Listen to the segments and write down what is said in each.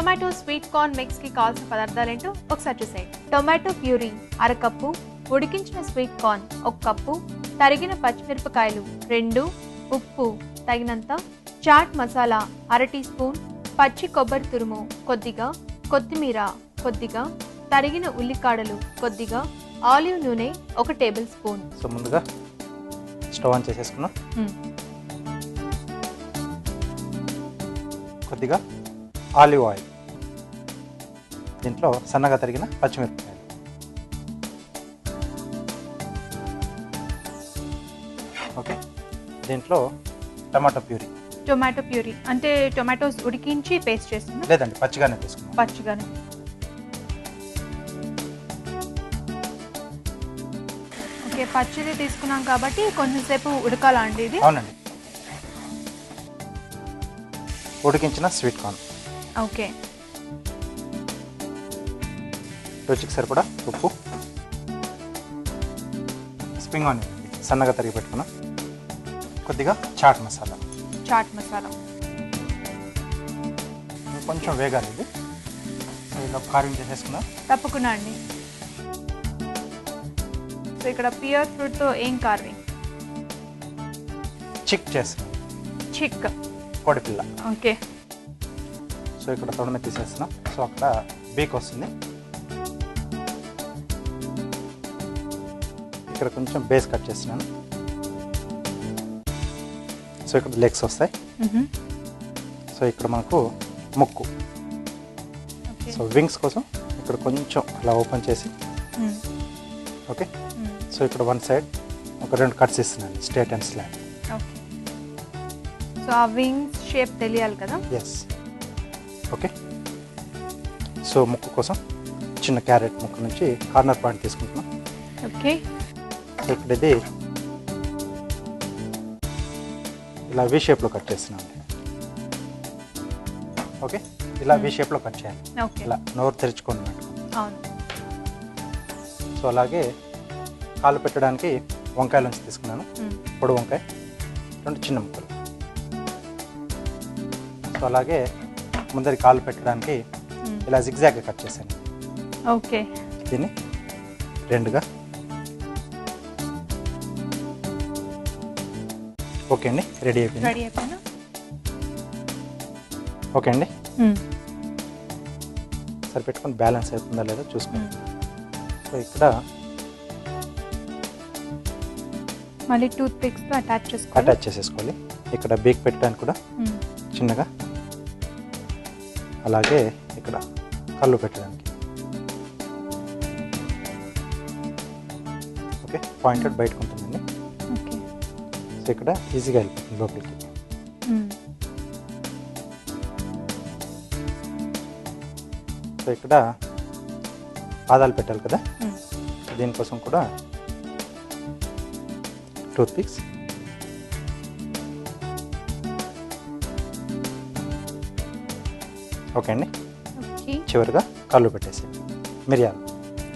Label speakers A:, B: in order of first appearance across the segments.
A: Tomato sweet corn మిక్స్కి కావాల్సిన పదార్థాలు ఏంటో ఒకసారి చూసేయండి టొమాటో ప్యూరీ అరకప్పు ఉడికించిన స్వీట్ కార్న్ ఒక కప్పు తరిగిన పచ్చిమిరపకాయలు రెండు ఉప్పు తగినంత చాట్ మసాలా అర టీ స్పూన్ పచ్చి కొబ్బరి తురుము కొద్దిగా కొత్తిమీర కొద్దిగా తరిగిన ఉల్లికాడలు కొద్దిగా ఆలివ్ నూనె ఒక టేబుల్ స్పూన్.
B: సో ముందుగా స్టవ్ ఆన్ చేసేసుకున్నాం కొద్దిగా ఆలివ్ ఆయిల్. దీంట్లో సన్నగా తరిగిన పచ్చిమిరపకాయలు. ఓకే. దీంట్లో టమాటో ప్యూరీ.
A: Tomato puree. అంటే టొమాటోస్ ఉడికించి పేస్ట్ చేస్తున్నా?
B: లేదండి పచ్చిగానే తీసుకున్నాం.
A: పచ్చిగానే. ఓకే పచ్చిది తీసుకున్నాం కాబట్టి కొంచెం సేపు ఉడకాలా అండి ఇది?
B: అవునండి. ఉడికించిన స్వీట్ కార్న్.
A: ఓకే.
B: రుచికి సరిపడా ఉప్పు. స్ప్రింగ్ ఆనియన్ సన్నగా తరిగి పెట్టుకున్నాం. కొద్దిగా చాట్ మసాలా.
A: చాట్ మసాలా.
B: కొంచెం వేగాలి ఇది. సో ఇలా కార్వింగ్ చేసేసుకున్నాం
A: తప్పకుండా అండి. సో ఇక్కడ పియర్ ఫ్రూట్తో ఏం కార్వింగ్
B: చిక్ చేస్తున్నాం
A: చిక్.
B: కోడి పిల్ల
A: ఓకే.
B: సో ఇక్కడ తొడ మీద తీసేస్తున్నాం. సో అక్కడ బీక్ వస్తుంది. ఇక్కడ కొంచెం బేస్ కట్ చేస్తున్నాను. సో ఇక్కడ లెగ్స్ వస్తాయి. సో ఇక్కడ మనకు ముక్కు. సో వింగ్స్ కోసం ఇక్కడ కొంచెం అలా ఓపెన్ చేసి. ఓకే సో ఇక్కడ వన్ సైడ్ ఒక రెండు కట్స్ ఇస్తున్నాను స్ట్రేట్ అండ్
A: ఓకే సో ఆ వింగ్స్ షేప్ తెలియాలి కదా?
B: ఎస్ ఓకే సో ముక్కు కోసం చిన్న క్యారెట్ ముక్కు నుంచి కార్నర్ పాయింట్ తీసుకుంటున్నాం.
A: ఓకే
B: ఇది ఇలా వి షేప్లో కట్ చేస్తున్నాం ఓకే ఇలా వి షేప్లో కట్ చేయాలి. ఇలా నోరు
A: అవును.
B: సో అలాగే కాలు పెట్టడానికి వంకాయల నుంచి తీసుకున్నాను.
A: మ్మ్.
B: పొడి వంకాయ రెండు చిన్న ముక్కలు. సో అలాగే ముందరి కాలు పెట్టడానికి
A: మ్మ్.
B: ఇలా జిగ్జాగ్గా కట్ చేశాను.
A: ఓకే
B: దీన్ని రెండుగా ఓకే అండి. రెడీ అయిపోయింది.
A: రెడీ అయిపోయినా
B: ఓకే అండి. సరి పెట్టుకొని బ్యాలెన్స్ అవుతుందా లేదా చూసుకోండి సో ఇక్కడ
A: మళ్ళీ టూత్ పిక్స్తో అటాచ్ చేసుకోవాలి.
B: అటాచ్ చేసేసుకోవాలి. ఇక్కడ బీక్ పెట్టడానికి కూడా. చిన్నగా అలాగే ఇక్కడ కళ్ళు పెట్టడానికి. ఓకే. పాయింటెడ్ బయటకు ఉంటుందండి
A: ఓకే
B: సో ఇక్కడ ఈజీగా వెళ్ళిపోతుంది లోపలికి. సో ఇక్కడ పాదాలు పెట్టాలి కదా? దీనికోసం కూడా టూత్ పిక్స్ ఓకే అండి. చివరిగా కళ్ళు పెట్టేసి మిరియాలు.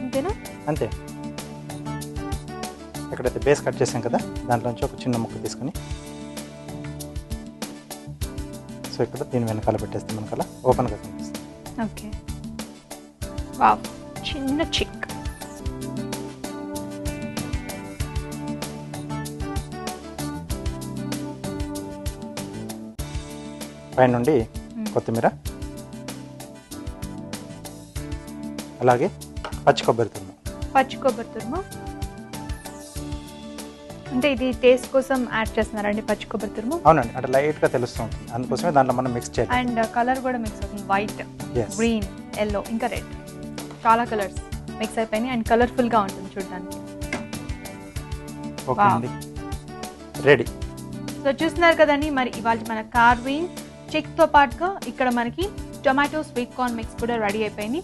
A: అంతేనా?
B: అంతే. ఎక్కడైతే బేస్ కట్ చేసాం కదా దాంట్లోంచి ఒక చిన్న ముక్క తీసుకొని. సో ఇక్కడ దీని వెనకాల పెట్టేస్తే మనకల ఓపెన్గా కనిపిస్తుంది.
A: ఓకే వావ్ చిన్న చిక్
B: పైన నుండి
A: మ్మ్.
B: కొత్తిమీర. అలాగే పచ్చి కొబ్బరి తురుము.
A: పచ్చి కొబ్బరి తురుము. అంటే ఇది టేస్ట్ కోసం యాడ్ చేస్తున్నారండి పచ్చి కొబ్బరి తురుము.
B: అవునండి అంటే లైట్గా తెలుస్తూ ఉంటుంది. అందుకోసమే దాంట్లో మనం మిక్స్ చేయాలి
A: అండ్ కలర్ కూడా మిక్స్ అవుతుంది. వైట్ గ్రీన్ ఎల్లో ఇంకా రెడ్ చాలా కలర్స్ మిక్స్ అయిపోయినాయి అండ్ కలర్ఫుల్గా ఉంటుంది చూడడానికి.
B: Okay
A: Wow.
B: అండి రెడీ
A: సో చూస్తున్నారు కదండి మరి ఇవాళ మన కార్వింగ్ చిక్తో పాటుగా ఇక్కడ మనకి టొమాటో స్వీట్ కార్న్ మిక్స్ కూడా రెడీ అయిపోయింది.